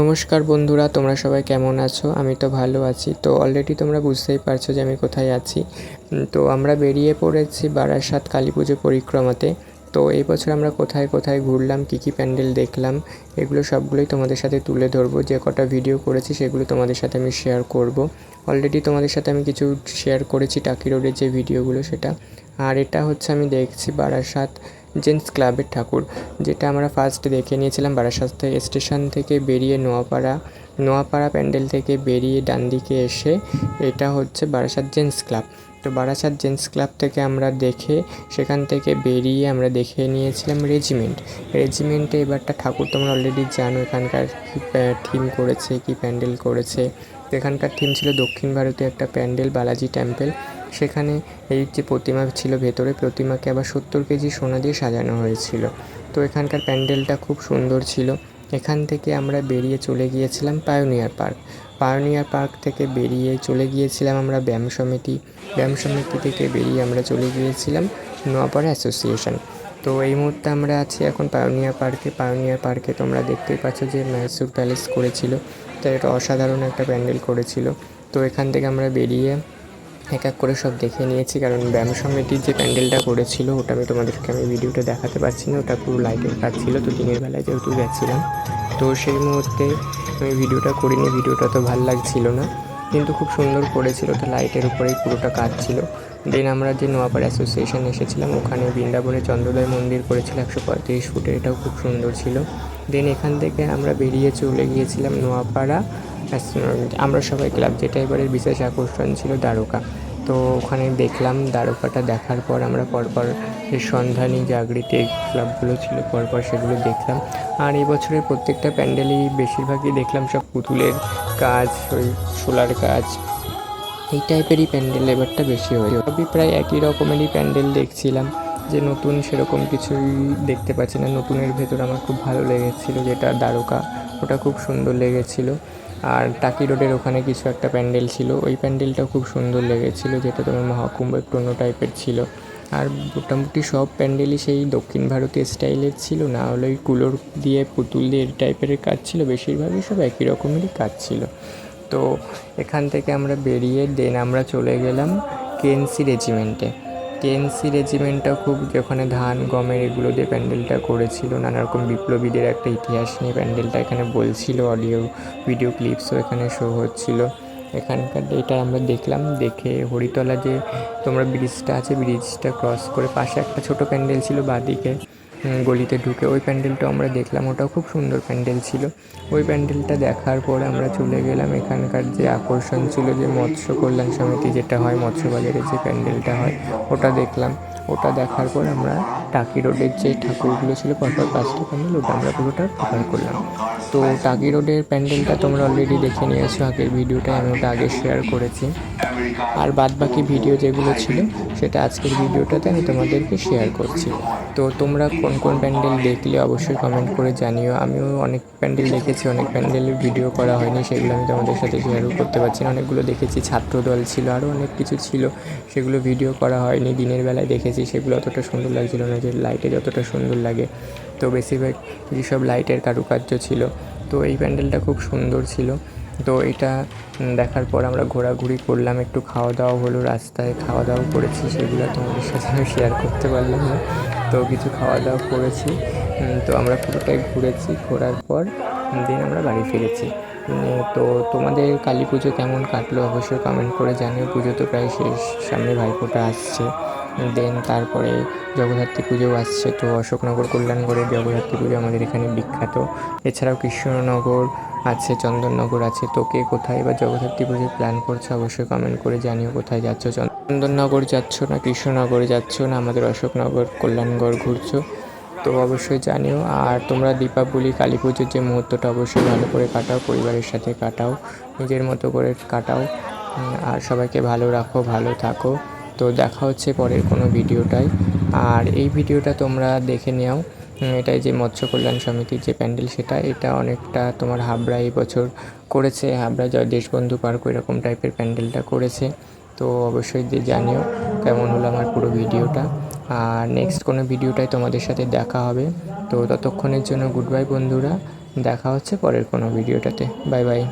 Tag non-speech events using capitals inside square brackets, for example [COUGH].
নমস্কার বন্ধুরা, তোমরা সবাই কেমন আছো? আমি তো ভালো আছি। তো অলরেডি তোমরা বুঝতেই পারছ যে আমি কোথায় আছি। তো আমরা বেরিয়ে পড়েছি বারাসাত কালী পুজো পরিক্রমাতে। তো এই বছর আমরা কোথায় কোথায় ঘুরলাম, কী কী প্যান্ডেল দেখলাম, এগুলো সবগুলোই তোমাদের সাথে তুলে ধরবো। যে কটা ভিডিও করেছি, সেগুলো তোমাদের সাথে আমি শেয়ার করব। অলরেডি তোমাদের সাথে আমি কিছু শেয়ার করেছি টাকি রোডের যে ভিডিওগুলো সেটা। আর এটা হচ্ছে আমি দেখছি বারাসাত জেন্টস ক্লাবের ঠাকুর, যেটা আমরা ফার্স্ট দেখে নিয়েছিলাম বারাসাত থেকে স্টেশন থেকে বেরিয়ে নোয়াপাড়া নোয়াপাড়া প্যান্ডেল থেকে বেরিয়ে ডান দিকে এসে এটা হচ্ছে বারাসাত জেন্টস ক্লাব। তো বারাসাত জেন্টস ক্লাব থেকে আমরা দেখে সেখান থেকে বেরিয়ে আমরা দেখে নিয়েছিলাম রেজিমেন্ট। রেজিমেন্টে এবারটা ঠাকুর তোমরা অলরেডি জানো, এখানকার কী থিম করেছে, কী প্যান্ডেল করেছে। এখানকার থিম ছিল দক্ষিণ ভারতীয় একটা প্যান্ডেল, বালাজি টেম্পল সেখানে এই যে প্রতিমা ছিল ভেতরে, প্রতিমাকে আবার সত্তর কেজি সোনা দিয়ে সাজানো হয়েছিল। তো এখানকার প্যান্ডেলটা খুব সুন্দর ছিল। এখান থেকে আমরা বেরিয়ে চলে গিয়েছিলাম পায়োনিয়ার পার্ক। পায়োনিয়ার পার্ক থেকে বেরিয়ে চলে গিয়েছিলাম আমরা ব্যায়াম সমিতি। ব্যায়াম সমিতি থেকে বেরিয়ে আমরা চলে গিয়েছিলাম নোয়াপাড়া অ্যাসোসিয়েশন। তো এই মুহূর্তে আমরা আছি এখন পায়োনিয়ার পার্কে। পায়োনিয়ার পার্কে তোমরা দেখতেই পাচ্ছ যে ম্যাসুর প্যালেস করেছিল। তো এটা অসাধারণ একটা প্যান্ডেল করেছিল। তো এখান থেকে আমরা বেরিয়ে এক এক করে সব দেখে নিয়েছি, কারণ ব্যায়াম সমিতির যে প্যান্ডেলটা করেছিল, ওটা আমি তোমাদেরকে আমি ভিডিওটা দেখাতে পারছি না, ওটা পুরো লাইটের কাজ ছিল, তো দিনের বেলায় যেহেতু গেছিলাম। তো সেই মুহূর্তে আমি ভিডিওটা করিনি, ভিডিওটা তো ভালো লাগছিল না, কিন্তু খুব সুন্দর করেছিল, তো লাইটের উপরেই পুরোটা কাজ ছিল। দেন আমরা যে নোয়াপাড়া অ্যাসোসিয়েশন এসেছিলাম, ওখানে বৃন্দাবনে চন্দ্রোদয় মন্দির করেছিল একশো পঁয়ত্রিশ ফুটের, এটাও খুব সুন্দর ছিল। দেন এখান থেকে আমরা বেরিয়ে চলে গিয়েছিলাম নোয়াপাড়া আস- আমরা সবাই ক্লাব যেটা এবারের বিশেষ আকর্ষণ ছিল দ্বারকা। তো ওখানে দেখলাম দ্বারকাটা দেখার পর আমরা পরপর যে সন্ধানী এই ক্লাবগুলো ছিল পরপর সেগুলো দেখলাম। আর এই বছরের প্রত্যেকটা প্যান্ডেলই বেশিরভাগই দেখলাম সব পুতুলের কাজ, ওই সোলার কাজ। এই টাইপেরই প্যান্ডেল এবারটা বেশি হয়েছে। সবই প্রায় একই রকমেরই প্যান্ডেল দেখছিলাম। যে নতুন সেরকম কিছুই দেখতে পাচ্ছি না। নতুনের ভেতর আমার খুব ভালো লেগেছিলো যেটা দ্বারকা, ওটা খুব সুন্দর লেগেছিলো। আর টাকি রোডের ওখানে কিছু একটা প্যান্ডেল ছিল, ওই প্যান্ডেলটাও খুব সুন্দর লেগেছিলো যেটা তোমার মহাকুম্ভ একটু অন্য টাইপের ছিল। আর মোটামুটি সব প্যান্ডেলই সেই দক্ষিণ ভারতীয় স্টাইলের ছিল, না হলে ওই কুলোর দিয়ে, পুতুল দিয়ে টাইপের কাজ ছিল, বেশিরভাগই সব একই রকমেরই কাজ ছিল। তো এখান থেকে আমরা বেরিয়ে দেন আমরা চলে গেলাম কেএনসি রেজিমেন্টে। কেএনসি রেজিমেন্টটা খুব যেখানে ধান, গমের এগুলো দিয়ে প্যান্ডেলটা করেছিল নানা রকম বিপ্লবীদের একটা ইতিহাস নিয়ে প্যান্ডেলটা এখানে বলছিল অডিও ভিডিও ক্লিপসও এখানে শো হচ্ছিল। এখানকার এটা আমরা দেখলাম, দেখে হরিতলা যে তোমরা ব্রিজটা আছে ব্রিজটা ক্রস করে পাশে একটা ছোট প্যান্ডেল ছিল বাদিকে। গলিতে ঢুকে ওই প্যান্ডেলটা আমরা দেখলাম। ওটাও খুব সুন্দর প্যান্ডেল ছিল। ওই প্যান্ডেলটা দেখার পরে আমরা চলে গেলাম। এখানকার যে আকর্ষণ ছিল যে মৎস্য কল্যাণ সমিতি যেটা হয় মৎস্য বাজারে যে প্যান্ডেলটা হয়, ওটা দেখলাম। ওটা দেখার পর আমরা টাকি রোডের যে ঠাকুরগুলো ছিল, পরপর পাঁচটা প্যান্ডেল ওটা আমরা পুরোটা কভার করলাম। তো টাকি রোডের প্যান্ডেলটা তোমরা অলরেডি দেখে নিয়েছো, আগের ভিডিওটায় আমি ওটা আগে শেয়ার করেছি। আর বাদ বাকি ভিডিও যেগুলো ছিল, সেটা আজকের ভিডিওটাতে আমি তোমাদেরকে শেয়ার করছি। তো তোমরা কোন কোন প্যান্ডেল দেখলে অবশ্যই কমেন্ট করে জানিও। আমিও অনেক প্যান্ডেল দেখেছি, অনেক প্যান্ডেলের ভিডিও করা হয়নি, সেগুলো আমি তোমাদের সাথে শেয়ারও করতে পারছি না। অনেকগুলো দেখেছি, ছাত্রদল ছিল আরও অনেক কিছু ছিল, সেগুলো ভিডিও করা হয়নি। দিনের বেলায় দেখেছি সেগুলো অতটা সুন্দর লাগছিল না, যে লাইটে যতটা সুন্দর লাগে। তো বেশিরভাগ যেসব লাইটের কারুকার্য ছিল, তো এই প্যান্ডেলটা খুব সুন্দর ছিল। তো এটা দেখার পর আমরা ঘোরাঘুরি করলাম, একটু খাওয়া দাওয়া হলো, রাস্তায় খাওয়া দাওয়া করেছি, সেগুলো তোমাদের সাথে [LAUGHS] আমি শেয়ার করতে পারলাম না। তো কিছু খাওয়া দাওয়া করেছি তো আমরা পুরোটাই ঘুরেছি, ঘোরার পর দিন আমরা বাড়ি ফিরেছি। তো তোমাদের কালী পুজো কেমন কাটলো অবশ্যই কমেন্ট করে জানিও, পুজো তো প্রায় শেষ, সামনে ভাইফোঁটা আসছে। দেন তারপরে জগদ্ধাত্রী পুজোও আসছে, তো অশোকনগর কল্যাণগড়ের জগদ্ধাত্রী পুজো আমাদের এখানে বিখ্যাত। এছাড়াও কৃষ্ণনগর আছে, চন্দননগর আছে, তো কে কোথায় বা জগদ্ধাত্রী পুজোর প্ল্যান করছ অবশ্যই কমেন্ট করে জানিও কোথায় যাচ্ছ। চন্দননগর যাচ্ছ না, কৃষ্ণনগরে যাচ্ছ না, আমাদের অশোকনগর, কল্যাণগড় ঘুরছো? তো অবশ্যই জানিও। আর তোমরা দীপাবলি, কালী পুজোর যে মুহূর্তটা অবশ্যই ভালো করে কাটাও, পরিবারের সাথে কাটাও, নিজের মতো করে কাটাও। আর সবাইকে ভালো রাখো, ভালো থাকো। তো দেখা হচ্ছে পরের কোনো ভিডিওটায়। আর এই ভিডিওটা তোমরা দেখে নিও। এটাই যে মৎস্য কল্যাণ সমিতির যে প্যান্ডেল, সেটা এটা অনেকটা তোমার হাবড়া এই বছর করেছে। হাবড়া জয় দেশবন্ধু পার্ক এরকম টাইপের প্যান্ডেলটা করেছে। তো অবশ্যই যে জানিও কেমন হলো আমার পুরো ভিডিওটা। আর নেক্সট কোনো ভিডিওটাই তোমাদের সাথে দেখা হবে। তো ততক্ষণের জন্য গুড বাই বন্ধুরা। দেখা হচ্ছে পরের কোনো ভিডিওটাতে। Bye bye